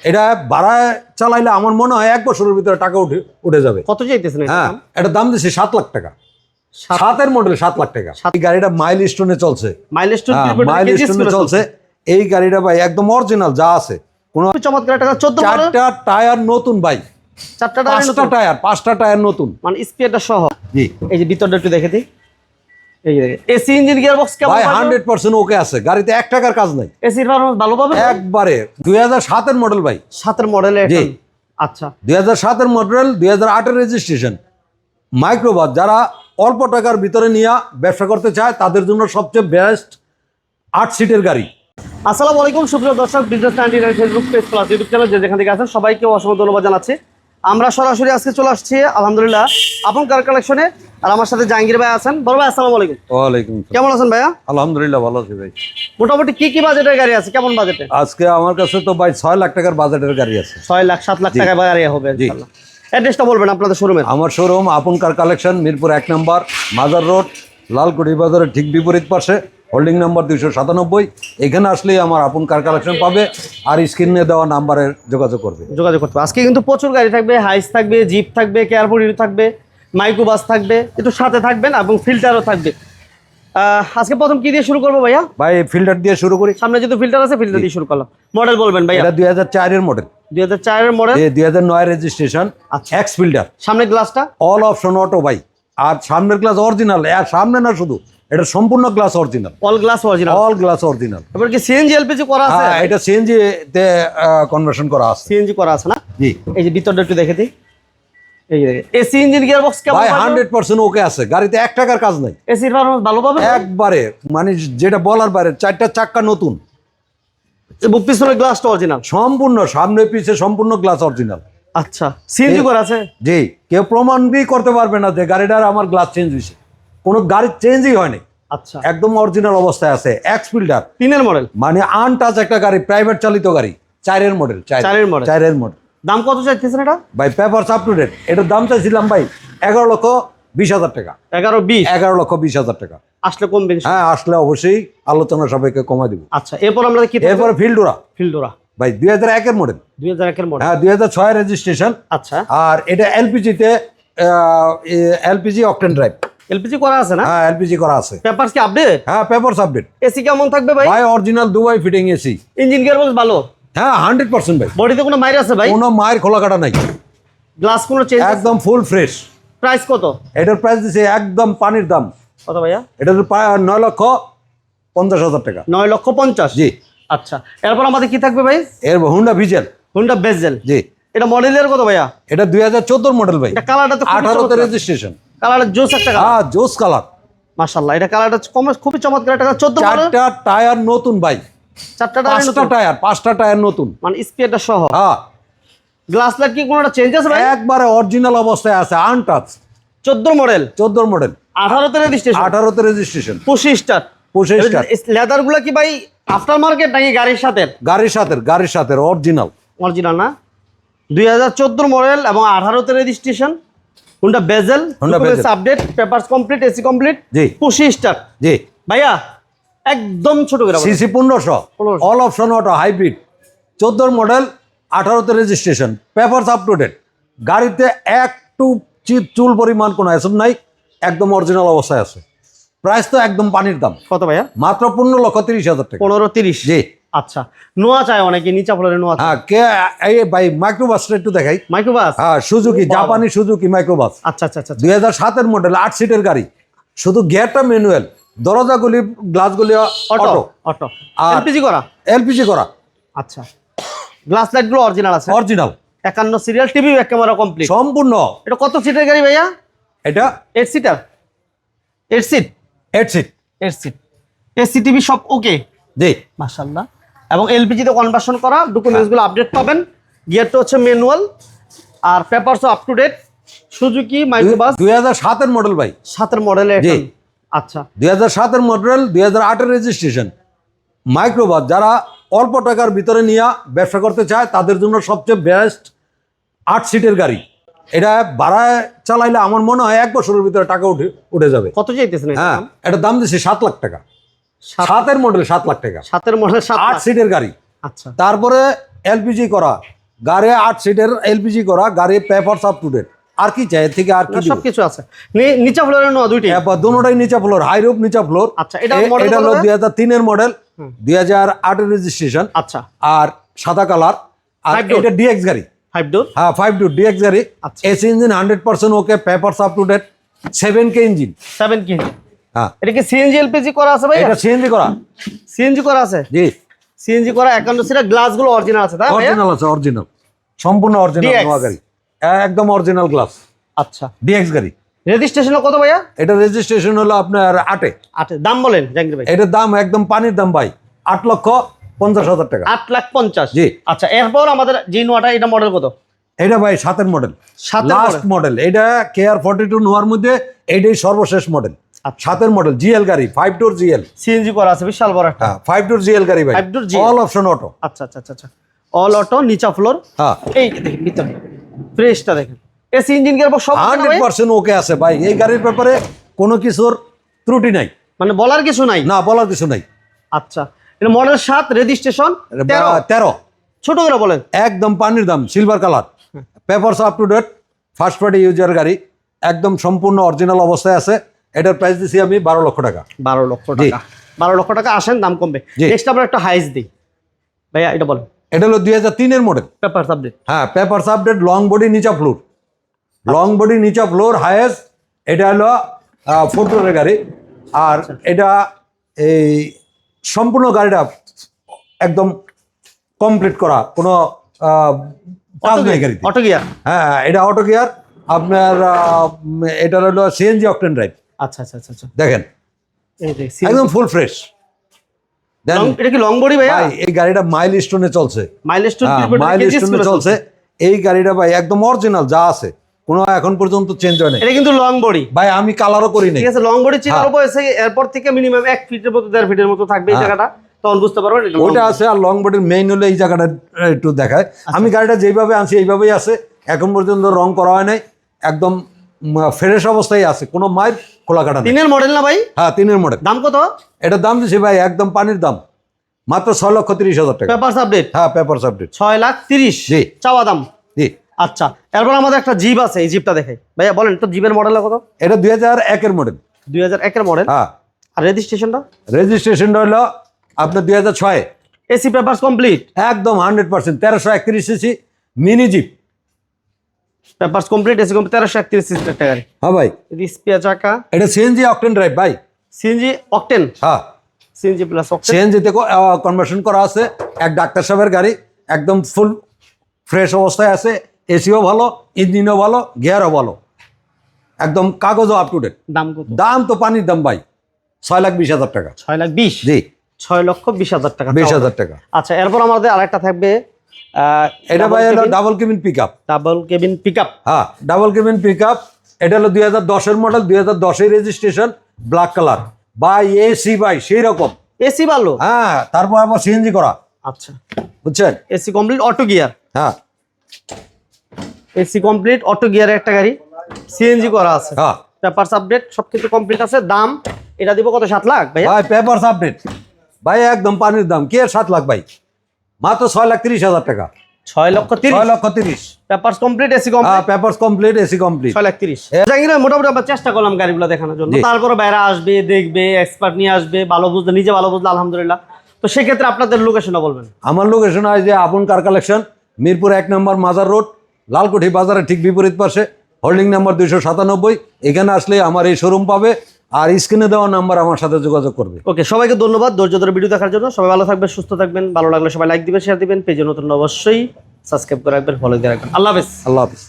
এটা ভাড়ায় চালাইলে আমার মনে হয় এক বছরের ভিতরে টাকা উঠে উঠে যাবে। কত চাইতেছেন হ্যাঁ এটা দাম দিচ্ছে সাত লাখ টাকা। সাতের মডেল সাত লাখ টাকা। এই গাড়িটা মাইল স্টোনে চলছে মাইলেজ টু মাইল স্টোনে চলছে। এই গাড়িটা ভাই একদম অরিজিনাল যা আছে। কোনো চমৎকার টাকা চোদ্দ চারটা টায়ার নতুন ভাই। চারটা টায়ার পাঁচটা টায়ার নতুন। মানে স্পিয়ারটা সহ। জি। এই যে ভিতরটা একটু দেখে দিই। এই এসি ইঞ্জিন গিয়ার বক্স কেমন ভাই হান্ড্রেড পার্সেন্ট ওকে আছে। গাড়িতে এক টাকার কাজ নাই। এসির পারফরম্যান্স ভালো পাবে একবারে। দুই হাজার সাতের মডেল ভাই। সাতের মডেলে জি। আচ্ছা। দুই হাজার সাতের মডেল দুই হাজার আটের রেজিস্ট্রেশন মাইক্রোবাস যারা অল্প টাকার ভিতরে নিয়ে ব্যবসা করতে চায় তাদের জন্য সবচেয়ে বেস্ট আট সিটের গাড়ি। আসসালামু আলাইকুম সুপ্রিয় দর্শক business ninety nine Facebook page plus YouTube channel যে যেখান থেকে আছেন সবাইকে অসংখ্য ধন্যবাদ জানাচ্ছি। আমরা সরাসরি আজকে চলে আসছি আলহামদুলিল্লাহ আপন কার কালেকশনে আর আমার সাথে জাহাঙ্গীর ভাই আছেন। বড় ভাই আসসালামু আলাইকুম। ওয়ালাইকুম কেমন আছেন ভাইয়া? আলহামদুলিল্লাহ ভালো আছি ভাই। মোটামুটি কি কি বাজেটের গাড়ি আছে? কেমন বাজেটে? আজকে আমার কাছে তো ভাই ছয় লাখ টাকার বাজেটের গাড়ি আছে। ছয় লাখ সাত লাখ। টাকা গাড়ি হবে ইনশাআল্লাহ। অ্যাড্রেসটা বলবেন আপনাদের শোরুমের আমার শোরুম আপন কার কালেকশন মিরপুর এক নম্বর মাজার রোড লালকুটি বাজারের ঠিক বিপরীত পাশে হোল্ডিং নাম্বার দুইশো সাতানব্বই। এখানে আসলেই আমার আপন কার কালেকশন পাবে আর স্ক্রিনে দেওয়া নাম্বারে যোগাযোগ করবে। যোগাযোগ করতে আজকে কিন্তু প্রচুর গাড়ি থাকবে হাইস থাকবে জিপ থাকবে কেয়ারপুরি থাকবে। মাইক্রো বাস থাকবে একটু সাথে থাকবেন এবং ফিল্টারও থাকবে। আজকে প্রথম কি দিয়ে শুরু করব ভাইয়া? ভাই ফিল্টার দিয়ে শুরু করি। সামনে যেহেতু ফিল্টার আছে ফিল্টার দিয়ে শুরু করলাম। মডেল বলবেন ভাইয়া। এটা দুই হাজার চারের মডেল। দুই হাজার চারের মডেল? দুই হাজার নয় রেজিস্ট্রেশন আচ্ছা। X filter. সামনে গ্লাসটা? অল অপশন অটো ভাই। আর সামনের গ্লাস অরিজিনাল আর সামনে না শুধু এটা সম্পূর্ণ glass original all glass original all glass original এবার কি সিএনজি এলপিজি করা আছে? হ্যাঁ এটা সিএনজি তে কনভার্সন করা আছে। সিএনজি করা আছে না? জি। এই যে ভিতরটা একটু দেখে দিই। এই এসি ইঞ্জিন গিয়ার বক্স কেমন ভাই হান্ড্রেড পার্সেন্ট ওকে আছে। গাড়িতে এক টাকার কাজ নাই। এসির পারফরম্যান্স ভালো পাবে একবারে মানে যেটা বলার বাইরে চারটা চাক্কা নতুন। এবং পিছনের গ্লাসটা অরিজিনাল সম্পূর্ণ সামনে পিছে সম্পূর্ণ গ্লাস অরিজিনাল আচ্ছা সিএনজি করা আছে? জি কেউ প্রমাণই করতে পারবে না যে গাড়িটার আমার গ্লাস চেঞ্জ হয়েছে। কোনো গাড়ির চেঞ্জই হয়নি। আচ্ছা। একদম অরিজিনাল অবস্থায় আছে এক্স ফিল্টার তিনের মডেল মানে আনটাচ একটা গাড়ি প্রাইভেট চালিত গাড়ি চারের মডেল চারের model। চারের মডেল দাম কত চাইতেছেন এটা? ভাই পেপারস আপ টু ডেট এটার দাম চাইছিলাম ভাই এগারো লক্ষ বিশ হাজার টাকা। এগারো বিশ? এগারো লক্ষ বিশ হাজার টাকা। আসলে কমবে। হ্যাঁ আসলে অবশ্যই আলোচনা সবাইকে কমাই দিব। আচ্ছা এরপর আমরা কি এরপরে ফিল্ডোরা ফিল্ডোরা ভাই দুই হাজার একের মডেল দুই হাজার একের মডেল হ্যাঁ দুই হাজার ছয় রেজিস্ট্রেশন আচ্ছা। আর এটা এলপিজিতে এলপিজি অকটেন ড্রাইভ এলপিজি করা আছে না? হ্যাঁ এলপিজি করা আছে। পেপারস কি আপডেট হ্যাঁ পেপারস আপডেট এসি কেমন থাকবে ভাই? ভাই original Dubai fitting AC engine gear box ভালো? হ্যাঁ হান্ড্রেড পার্সেন্ট ভাই। বডিতে কোনো মাইর আছে ভাই? কোনো মায়ের খোলা কাটা নাই। গ্লাস কোনো চেঞ্জ একদম ফুল ফ্রেশ প্রাইস কত? এটার প্রাইস দিছে একদম পানির দাম। কত ভাইয়া? এটার নয় লক্ষ পঞ্চাশ হাজার টাকা। নয় লক্ষ পঞ্চাশ? জি। আচ্ছা। এরপর আমাদের কি থাকবে ভাই? এর হুন্ডা ভিজেল হুন্ডা বেজেল জি। এটা মডেলের কত ভাইয়া? এটা দুই হাজার চোদ্দোর মডেল ভাই। কালারটা তো আঠারোতে রেজিস্ট্রেশন কালারটা জোস একটা হ্যাঁ জোস কালার মাশাআল্লাহ এটা কালারটা খুবই চমৎকার। একটা চোদ্দ চারটা টায়ার নতুন ভাই। চারটা টায়ার পাঁচটা টায়ার পাঁচটা টায়ার নতুন। মানে স্পিয়ারটা সহ? হ্যাঁ। গ্লাস লাইট কি কোনোটা চেঞ্জ আছে ভাই? একবারে অরিজিনাল অবস্থায় আছে আনটাচ চোদ্দ মডেল চোদ্দোর মডেল আঠারোতে রেজিস্ট্রেশন আঠারোতে রেজিস্ট্রেশন পঁচিশ স্টার পঁচিশ স্টার লেদারগুলা কি ভাই আফটার মার্কেট নাকি গাড়ির সাথে গাড়ির সাথে গাড়ির সাথে অরিজিনাল অরিজিনাল না? দুই হাজার চোদ্দোর মডেল এবং আঠারোতে registration Honda Vezel Honda Bezel। Update papers complete AC complete জি। পঁচিশ স্টার জি। ভাইয়া একদম ছোট বলেন। সিসি পনেরোশো 1500 অল অপশন অটো হাইব্রিড চোদ্দোর মডেল আঠারোতে registration papers up to date গাড়িতে একটু চি- চুল পরিমাণ কোনো এসব নাই একদম অরিজিনাল অবস্থায় আছে। প্রাইস তো একদম পানির দাম। কত ভাইয়া? মাত্র পনেরো লক্ষ তিরিশ হাজার টাকা। পনেরো তিরিশ? জি। আচ্ছা। নোয়া চায় অনেকে নিচা ফ্লোরে নোয়া হ্যাঁ কে এই ভাই মাইক্রোবাসটা একটু দেখাই। মাইক্রোবাস হ্যাঁ সুজুকি জাপানি সুজুকি মাইক্রোবাস আচ্ছা আচ্ছা আচ্ছা দুই হাজার সাতের মডেল আট সিটের গাড়ি। শুধু গিয়ারটা ম্যানুয়াল দরজাগুলি গ্লাসগুলি অটো অটো। আর- এলপিজি করা? এলপিজি করা। আচ্ছা। গ্লাস লাইটগুলো অরিজিনাল আছে? অরিজিনাল একান্ন serial TV back camera complete সম্পূর্ণ। এটা কত সিটের গাড়ি ভাইয়া? এটা? Eight seater eight seat eight seat eight seat AC TV সব ওকে জি। মাশাল্লাহ এবং এলপিজিতে কনভার্সন করা ডকুমেন্টসগুলো আপডেট পাবেন। গিয়ারটা হচ্ছে manual R papers up to date Suzuki microbus দুই হাজার সাতের মডেল ভাই। সাতের মডেলে। আচ্ছা। দুই হাজার সাতের মডেল দুই হাজার আটের রেজিস্ট্রেশন মাইক্রোবাস যারা অল্প টাকার ভিতরে নিয়ে ব্যবসা করতে চায় তাদের জন্য সবচেয়ে বেস্ট আট সিটের গাড়ি। এটা ভাড়ায় চালাইলে আমার মনে হয় এক বছরের ভিতরে টাকা উঠে উঠে যাবে। কত চাইতেছেন এটা হ্যাঁ? এটা দাম দিচ্ছে সাত লাখ টাকা। সাতের মডেল সাত লাখ টাকা। সাতের মডেল আট সিটের গাড়ি। আচ্ছা। তারপরে এলপিজি করা। গাড়ি আট সিটের এলপিজি করা গাড়ি পেপার আপ টু ডেট আর কি চাই এর থেকে আর কি না, সবকিছু আছে। নিচা ফ্লোরের নোয়া দুইটি দুটাই নিচা ফ্লোর হাই রুপ নিচা ফ্লোর আচ্ছা, এটা model এটা হলো ভাই? দুই হাজার তিনের মডেল দুই হাজার আটের রেজিস্ট্রেশন আচ্ছা। আর সাদা কালার আর এটা ডিএক্স গাড়ি। ফাইভ ডোর হ্যাঁ ফাইভ টু ডিএক্স গাড়ি। আচ্ছা। AC engine hundred percent okay paper up to date seven K engine seven engine হ্যাঁ। এটা কি সিএনজি এলপিজি করা আছে ভাই এটা সিএনজি করা। সিএনজি করা আছে? জি। সিএনজি করা একান্ন সিটার গ্লাসগুলো অরিজিনাল আছে তাই অরিজিনাল আছে অরিজিনাল সম্পূর্ণ অরিজিনাল? নোয়া গাড়ি। একদম অরিজিনাল গ্লাস আচ্ছা। ডিএক্স গাড়ি। রেজিস্ট্রেশন কত ভাইয়া? এটা রেজিস্ট্রেশন হলো আপনার আটে। আট। দাম বলেন জাহাঙ্গীর ভাই। এটার দাম একদম পানির দাম ভাই। আট লক্ষ পঞ্চাশ হাজার টাকা। আট লাখ পঞ্চাশ। জি। আচ্ছা এরপর আমাদের যে নোয়াটা এটা মডেল কত? এটা ভাই সাতের মডেল লাস্ট মডেল এটা কেয়ার ফর্টি টু নোয়ার মধ্যে এইটাই সর্বশেষ মডেল আচ্ছা। সাতের মডেল জিএল গাড়ি ফাইভ ডোর জিএল সিএনজি করা আছে বিশাল বড় একটা। ফাইভ ডোর জিএল গাড়ি ভাই। Door GL all option auto আচ্ছা আচ্ছা আচ্ছা আচ্ছা। অল অটো নিচা ফ্লোর হ্যাঁ। এই দেখেন ভিতরে। ফ্রেশটা দেখেন। এসি ইঞ্জিন গিয়ার সব আছে না হান্ড্রেড ভাই? পার্সেন্ট ওকে আছে ভাই। এই গাড়ির ব্যাপারে কোনো কিছুর ত্রুটি নাই। মানে বলার কিছু নাই? না বলার কিছু নাই। আচ্ছা। এটা মডেল সাত রেজিস্ট্রেশন তেরো। ছোট করে বলেন। একদম পানির দাম silver colour papers up to date first party user গাড়ি। একদম সম্পূর্ণ অরিজিনাল অবস্থায় আছে। এটার প্রাইস দিছি আমি বারো লক্ষ টাকা। বারো লক্ষ টাকা। বারো লক্ষ টাকা আসেন দাম কমবে। নেক্সট আমরা একটা হাইস দিই। ভাইয়া এটা বলেন। এটা হলো দুই হাজার তিনের মডেল পেপার আপডেট হ্যাঁ পেপার আপডেট লং বডি নিচা ফ্লোর লং বডি নিচা ফ্লোর হায়েস্ট এটা হলো ফোর ডোরের গাড়ি। আর এটা এই সম্পূর্ণ গাড়িটা একদম কমপ্লিট করা কোনো আহ, কাজ নেই গাড়িতে। অটো গিয়ার হ্যাঁ এটা অটো গিয়ার আপনার এটা হলো সিএনজি অকটেন ড্রাইভ আচ্ছা আচ্ছা আচ্ছা দেখেন? একদম ফুল ফ্রেশ এটা কি লং বডি ভাই এই গাড়িটা মাইল স্টোনে চলছে মাইলেস্টোন হ্যাঁ মাইল স্টোনে চলছে। এই গাড়িটা ভাই একদম অরিজিনাল যা আছে। কোনো এখন পর্যন্ত চেঞ্জ হয় নাই এটা কিন্তু লং বডি ভাই আমি কালারও করি নাই ঠিক আছে লং বডি হ্যাঁ। এসে এরপর থেকে মিনিমাম ফিটের মতো ফিটের মতো থাকবে এই হ্যাঁ। জায়গাটা। তখন বুঝতে পারবেন এটা ওটা আছে আর লং বডির মেইন হলো এই জায়গাটা একটু দেখায়। আচ্ছা। আমি গাড়িটা যেভাবে আনছি এইভাবেই আছে। এখন পর্যন্ত রং করা হয় নাই। একদম ফ্রেশ অবস্থায় আছে কোনো মায়ের খোলা কাটা তিনের মডেল না ভাই? হ্যাঁ তিনের মডেল দাম কত? এটার দাম দিছি ভাই একদম পানির দাম। মাত্র ছয় লক্ষ তিরিশ হাজার টাকা। পেপারস আপডেট হ্যাঁ পেপার আপডেট ছয় লাখ তিরিশ। জি। চাওয়া দাম? জি। আচ্ছা এরপর আমাদের একটা জিপ আছে এই জিপটা দেখে। ভাইয়া বলেন তো জিপের মডেল কত? এটা দুই হাজার একের মডেল দুই হাজার একের মডেল হ্যাঁ। আর রেজিস্ট্রেশনটা রেজিস্ট্রেশনটা হলো আপনার দুই হাজার ছয়। এসি পেপার কমপ্লিট একদম হান্ড্রেড পার্সেন্ট তেরোশো একত্রিশ AC mini jeep papers complete AC complete তেরোশো একত্রিশ গাড়ি। হ্যাঁ ভাই। স্পিয়া চাকা। এটা সিএনজি অকটেন ড্রাইভ ভাই। সিএনজি অকটেন হ্যাঁ। সিএনজি প্লাস অকটেন সিএনজিতে কনভার্সন করা আছে এক ডাক্তার সাহেবের গাড়ি একদম ফুল ফ্রেশ অবস্থায় আছে এসিও ভালো ইঞ্জিনও ভালো গিয়ারও ভালো। একদম কাগজও আপ টু ডেট দাম কত? দাম তো পানির দাম ভাই ছয় লাখ বিশ হাজার টাকা। ছয় লাখ বিশ? জি। ছয় লক্ষ বিশ হাজার টাকা। বিশ হাজার টাকা। আচ্ছা এরপর আমাদের আরেকটা থাকবে এটা ভাই হলো double cabin pick up double cabin pick up হ্যাঁ ডাবল কেবিন পিক আপ এটা হলো দুই হাজার দশের মডেল দুই হাজার দশের registration black colour by AC by সেই রকম এসি ভালো? হ্যাঁ তারপর আবার সিএনজি করা। আচ্ছা। বুঝছেন? এসি কমপ্লিট অটো গিয়ার হ্যাঁ। এসি কমপ্লিট অটো গিয়ারের একটা গাড়ি। সিএনজি করা আছে। হ্যাঁ। পেপারস আপডেট সবকিছু কমপ্লিট আছে। দাম এটা দিব কত? সাত লাখ ভাইয়া? ভাই পেপার আপডেট ভাই একদম পানির দাম। কি সাত লাখ ভাই? মাত্র ছয় লাখ তিরিশ হাজার টাকা। ছয় লক্ষ তিরিশ? লক্ষ তিরিশ। পেপারস কমপ্লিট এসি হ্যাঁ complete paper complete AC complete ছয় লাখ তিরিশ। জাহাঙ্গীর ভাই, মোটামুটি আমরা চেষ্টা করলাম গাড়িগুলো দেখানোর জন্য। তারপরে বাইরে আসবে দেখবে এক্সপার্ট নিয়ে আসবে ভালো বুঝলে নিজে ভালো বুঝলে আলহামদুলিল্লাহ। তো সেক্ষেত্রে আপনাদের লোকেশনটা বলবেন। আমার লোকেশন হয় যে আপন কার কালেকশন মিরপুর এক নম্বর মাজার রোড লালকুঠি বাজারের ঠিক বিপরীত পাশে হোল্ডিং নাম্বার দুইশো সাতানব্বই। এখানে আসলে আমার এই শোরুম পাবে। আর স্ক্রিনে দেওয়া নাম্বার আমার সাথে যোগাযোগ করবে। ওকে সবাইকে ধন্যবাদ ধৈর্য ধরে ভিডিও দেখার জন্য। সবাই ভালো থাকবেন সুস্থ থাকবেন ভালো লাগলে সবাই লাইক দিবেন শেয়ার দিবেন পেজে নতুন অবশ্যই সাবস্ক্রাইব করে রাখবেন ফলো দিয়ে রাখবেন। আল্লাহ হাফেজ। আল্লাহ হাফিজ।